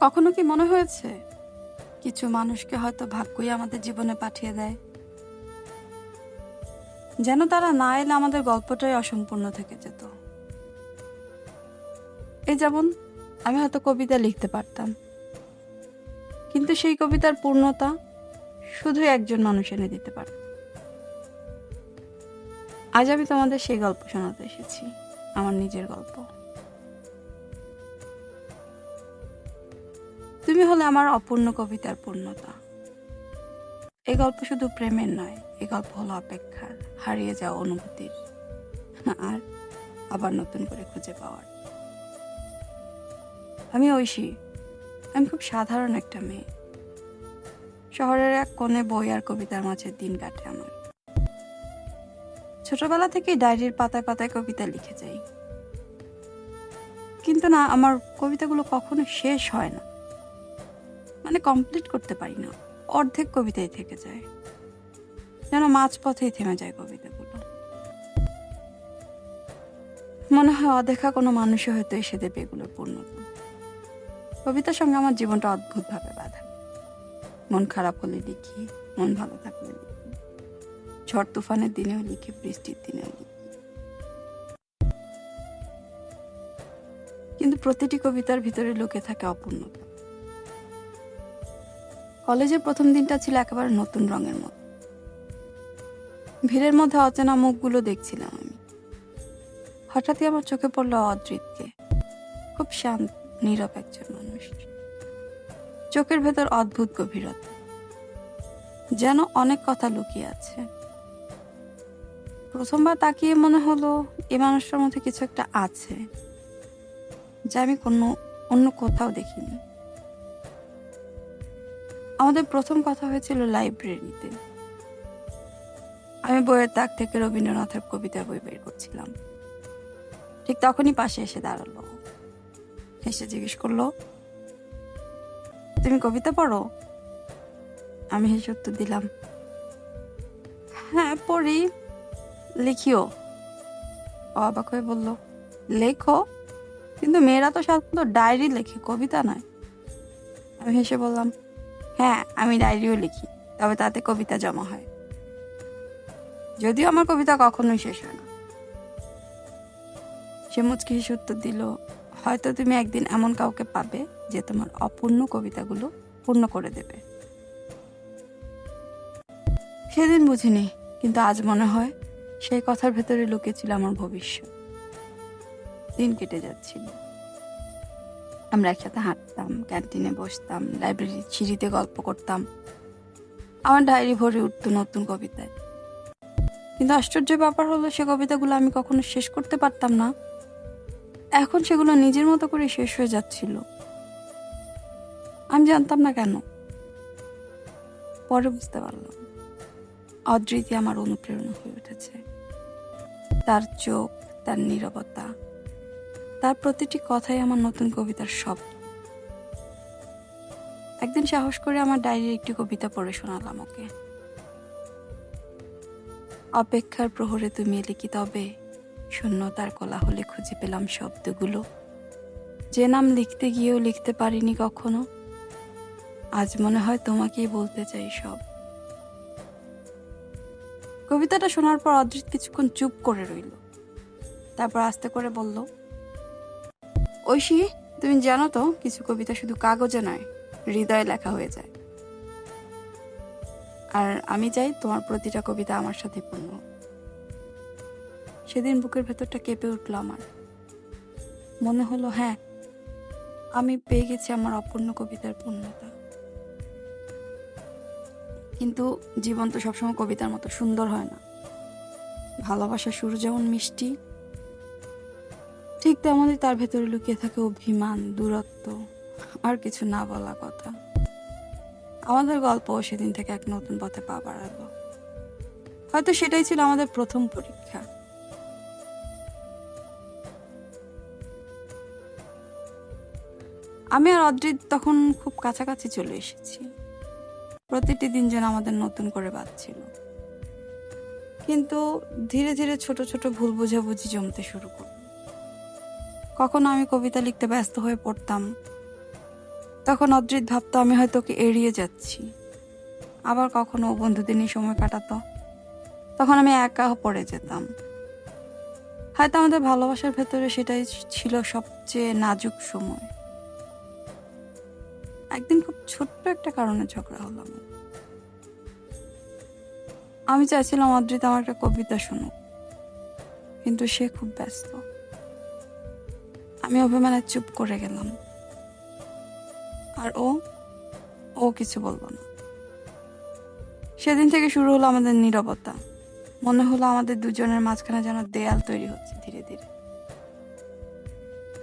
কখনো কি মনে হয়েছে? কিছু মানুষকে হয়তো ভাগ্যই আমাদের জীবনে পাঠিয়ে দেয়। যেন তারা না এলে আমাদের গল্পটাই অসম্পূর্ণ থেকে যেত। এই যেমন আমি হয়তো কবিতা লিখতে পারতাম। কিন্তু সেই কবিতার পূর্ণতা শুধু একজন মানুষ এনে দিতে পারে। আজ আমি তোমাদের সেই গল্প শোনাতে এসেছি, আমার নিজের গল্প। তুমি হলে আমার অপূর্ণ কবিতার পূর্ণতা। এই গল্প শুধু প্রেমের নয় এই গল্প হলো অপেক্ষার, হারিয়ে যাওয়া অনুভূতির। আর আবার নতুন করে খুঁজে পাওয়ার। আমি ঐশী, আমি খুব সাধারণ একটা মেয়ে। শহরের এক কোণে বই আর কবিতার মাঝে দিন কাটে আমার। ছোটবেলা থেকেই ডায়েরির পাতায় পাতায় কবিতা লিখে যাই। কিন্তু না, আমার কবিতাগুলো কখনো শেষ হয় না। মানে কমপ্লিট করতে পারি না। অর্ধেক কবিতাই থেকে যায়। যেন মাঝপথেই থেমে যায় কবিতাগুলো। মনে হয় অদেখা কোনো মানুষও হয়তো এসে দেবে এগুলোর পূর্ণতা। কবিতার সঙ্গে আমার জীবনটা অদ্ভুতভাবে বাধা। মন খারাপ হলে লিখি, মন ভালো থাকলে লিখি। ঝড় তুফানের দিনেও লিখি, বৃষ্টির দিনেও লিখি। কিন্তু প্রতিটি কবিতার ভিতরে লুকে থাকে অপূর্ণতা। কলেজের প্রথম দিনটা ছিল একেবারে নতুন রঙের মতো। ভিড়ের মধ্যে অচেনা মুখগুলো দেখছিলাম আমি। হঠাৎই আমার চোখে পড়ল অদ্রিতকে। খুব শান্ত, নীরব একজন মানুষ। চোখের ভেতর অদ্ভুত গভীরতা। যেন অনেক কথা লুকিয়ে আছে। প্রথমবার তাকিয়ে মনে হলো এ মানুষটার মধ্যে কিছু একটা আছে, যা আমি কোনো, অন্য কোথাও দেখিনি। আমাদের প্রথম কথা হয়েছিল লাইব্রেরিতে। আমি বইয়ের তাক থেকে রবীন্দ্রনাথের কবিতা বই বের করছিলাম। ঠিক তখনই পাশে এসে দাঁড়াল। এসে জিজ্ঞেস করল, তুমি কবিতা পড়ো? আমি হেসে উত্তর দিলাম হ্যাঁ পড়ি। লিখিও। অবাক হয়ে বলল, লেখো? কিন্তু মেয়েরা তো সাধারণত ডায়েরি লেখে, কবিতা নয়। আমি হেসে বললাম হ্যাঁ আমি ডায়েরিও লিখি, তবে তাতে কবিতা জমা হয়। যদিও আমার কবিতা কখনোই শেষ হয় না। সে মুচকি হেসে উত্তর দিল, হয়তো তুমি একদিন এমন কাউকে পাবে যে তোমার অপূর্ণ কবিতাগুলো পূর্ণ করে দেবে। সেদিন বুঝিনি, কিন্তু আজ মনে হয় সেই কথার ভেতরে লুকিয়েছিল আমার ভবিষ্যৎ। দিন কেটে যাচ্ছিল। আমরা একসাথে হাঁটতাম ক্যান্টিনে বসতাম লাইব্রেরির সিঁড়িতে গল্প করতাম। আমার ডায়েরি ভরে উঠতো নতুন কবিতায়। কিন্তু আশ্চর্য ব্যাপার হলো, সে কবিতাগুলো আমি কখনো শেষ করতে পারতাম না। এখন সেগুলো নিজের মতো করে শেষ হয়ে যাচ্ছিল। আমি জানতাম না কেন। পরে বুঝতে পারলাম অদৃতি আমার অনুপ্রেরণা হয়ে উঠেছে। তার চোখ, তার নীরবতা তার প্রতিটি কথাই আমার নতুন কবিতার শব্দ। একদিন সাহস করে আমার ডায়েরির একটি কবিতা পড়ে শোনালাম ওকে। অপেক্ষার প্রহরে তুমি এলে কি তবে? শূন্যতার কোলাহলে খুঁজে পেলাম শব্দগুলো। যে নাম লিখতে গিয়েও লিখতে পারিনি কখনো। আজ মনে হয় তোমাকেই বলতে চাই সব। কবিতাটা শোনার পর অদৃত কিছুক্ষণ চুপ করে রইল। তারপর আস্তে করে বলল ঐশী, তুমি জানো তো, কিছু কবিতা শুধু কাগজে নয়, হৃদয়ে লেখা হয়ে যায়। আর আমি চাই তোমার প্রতিটা কবিতা আমার সাথে হোক। সেদিন বুকের ভেতরটা কেঁপে উঠল আমার। মনে হলো হ্যাঁ আমি পেয়ে গেছি আমার অপূর্ণ কবিতার পূর্ণতা। কিন্তু জীবন তো সবসময় কবিতার মতো সুন্দর হয় না। ভালোবাসা সুর যেমন মিষ্টি ঠিক তেমনই তার ভেতরে লুকিয়ে থাকে অভিমান, দূরত্ব, আর কিছু না বলা কথা। আমাদের গল্প সেদিন থেকে এক নতুন পথে পা বাড়ালো। হয়তো সেটাই ছিল আমাদের প্রথম পরীক্ষা। আমি আর অদ্রিত তখন খুব কাছাকাছি চলে এসেছি। প্রতিটি দিন যেন আমাদের নতুন করে বাঁধছিল কিন্তু ধীরে ধীরে ছোট ছোট ভুল বোঝাবুঝি জমতে শুরু করল। কখনো আমি কবিতা লিখতে ব্যস্ত হয়ে পড়তাম। তখন অদ্রিত ভাবতো আমি হয়তো ওকে এড়িয়ে যাচ্ছি। আবার কখনো বন্ধুদের নিয়ে সময় কাটাতো। তখন আমি একা পড়ে যেতাম। হয়তো আমাদের ভালোবাসার ভেতরে সেটাই ছিল সবচেয়ে নাজুক সময়। একদিন খুব ছোট্ট একটা কারণে ঝগড়া হলাম আমি চাইছিলাম অদ্রিত আমার একটা কবিতা শুনুক, কিন্তু সে খুব ব্যস্ত। আমি অভিমানে চুপ করে গেলাম। আর ও ও কিছু বলব না। সেদিন থেকে শুরু হলো আমাদের নীরবতা। মনে হলো আমাদের দুজনের মাঝখানে যেন দেয়াল তৈরি হচ্ছে ধীরে ধীরে।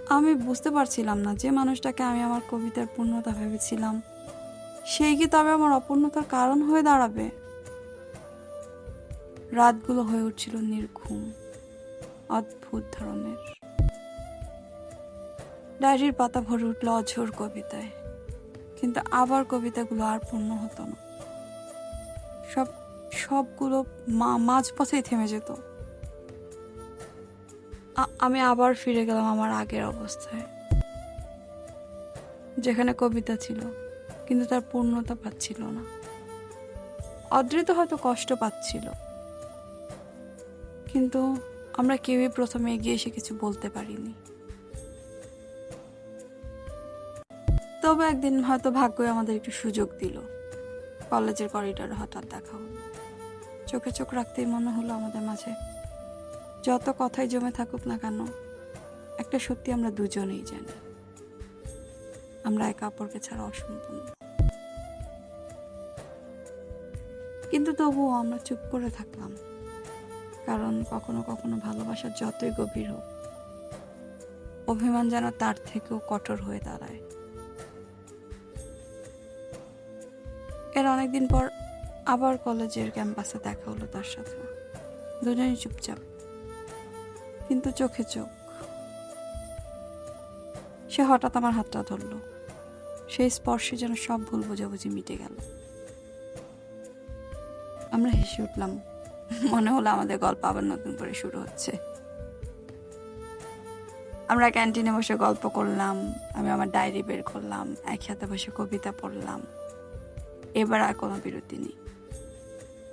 আমি বুঝতে পারছিলাম না যে মানুষটাকে আমি আমার কবিতার পূর্ণতা ভেবেছিলাম। সেই কি তবে আমার অপূর্ণতার কারণ হয়ে দাঁড়াবে? রাতগুলো হয়ে উঠছিল নির্ঘুম, অদ্ভুত ধরনের। ডায়েরির পাতা ভরে উঠল অঝোর কবিতায়। কিন্তু আবার কবিতাগুলো আর পূর্ণ হতো না। সব, সবগুলো মা- মাঝপথেই থেমে যেত। আমি আবার ফিরে গেলাম আমার আগের অবস্থায়, যেখানে কবিতা ছিল, কিন্তু তার পূর্ণতা পাচ্ছিল না। অদৃত হয়তো কষ্ট পাচ্ছিল, কিন্তু আমরা কেউই প্রথমে এগিয়ে এসে কিছু বলতে পারিনি। তবে একদিন হয়তো ভাগ্যই আমাদের একটু সুযোগ দিল। কলেজের করিডোরে হঠাৎ দেখা হলো। চোখে চোখ রাখতেই মনে হলো আমাদের মাঝে। যত কথাই জমে থাকুক না কেন, একটা সত্যি আমরা দুজনেই জানি। আমরা একে অপরকে ছাড়া অসম্পূর্ণ। কিন্তু তবুও আমরা চুপ করে থাকলাম। কারণ কখনো কখনো ভালোবাসা যতই গভীর হোক, অভিমান যেন তার থেকেও কঠোর হয়ে দাঁড়ায়। এর অনেকদিন পর আবার কলেজের ক্যাম্পাসে দেখা হলো তার সাথে। দুজনই চুপচাপ, কিন্তু চোখে চোখ। সে হঠাৎ আমার হাতটা ধরলো। সেই স্পর্শে যেন সব ভুল বোঝাবুঝি মিটে গেল। আমরা হেসে উঠলাম, মনে হলো আমাদের গল্প আবার নতুন করে শুরু হচ্ছে। আমরা ক্যান্টিনে বসে গল্প করলাম, আমি আমার ডায়েরি বের করলাম, একসাথে বসে কবিতা পড়লাম। এবার আর কোনো বিরতি নেই।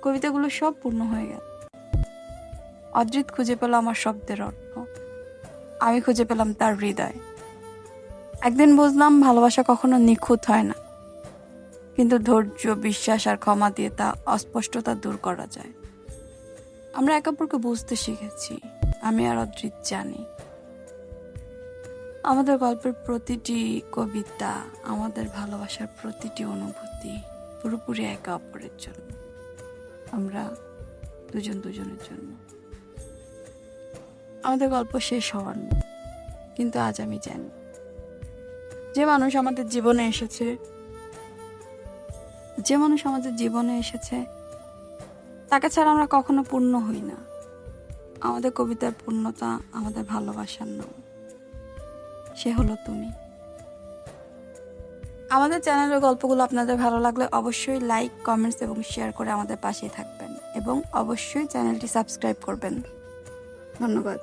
কবিতাগুলো সব পূর্ণ হয়ে গেল। অদ্রিত খুঁজে পেল আমার শব্দের অর্থ। আমি খুঁজে পেলাম তার হৃদয়। একদিন বুঝলাম ভালোবাসা কখনো নিখুঁত হয় না। কিন্তু ধৈর্য, বিশ্বাস আর ক্ষমা দিয়ে তা অস্পষ্টতা দূর করা যায়। আমরা একে অপরকে বুঝতে শিখেছি। আমি আর অদ্রিত জানি। আমাদের গল্পের প্রতিটি কবিতা, আমাদের ভালোবাসার প্রতিটি অনুভূতি পুরোপুরি একে অপরের জন্য। আমরা দুজন দুজনের জন্য। আমাদের গল্প শেষ হওয়ার কিন্তু আজ আমি জানি। যে মানুষ আমাদের জীবনে এসেছে, যে মানুষ আমাদের জীবনে এসেছে, তাকে ছাড়া আমরা কখনো পূর্ণ হই না। আমাদের কবিতার পূর্ণতা, আমাদের ভালোবাসার নাম। সে হলো তুমি। আমাদের চ্যানেলের গল্পগুলো আপনাদের ভালো লাগলে অবশ্যই লাইক কমেন্টস এবং শেয়ার করে আমাদের পাশে থাকবেন। এবং অবশ্যই চ্যানেলটি সাবস্ক্রাইব করবেন। ধন্যবাদ।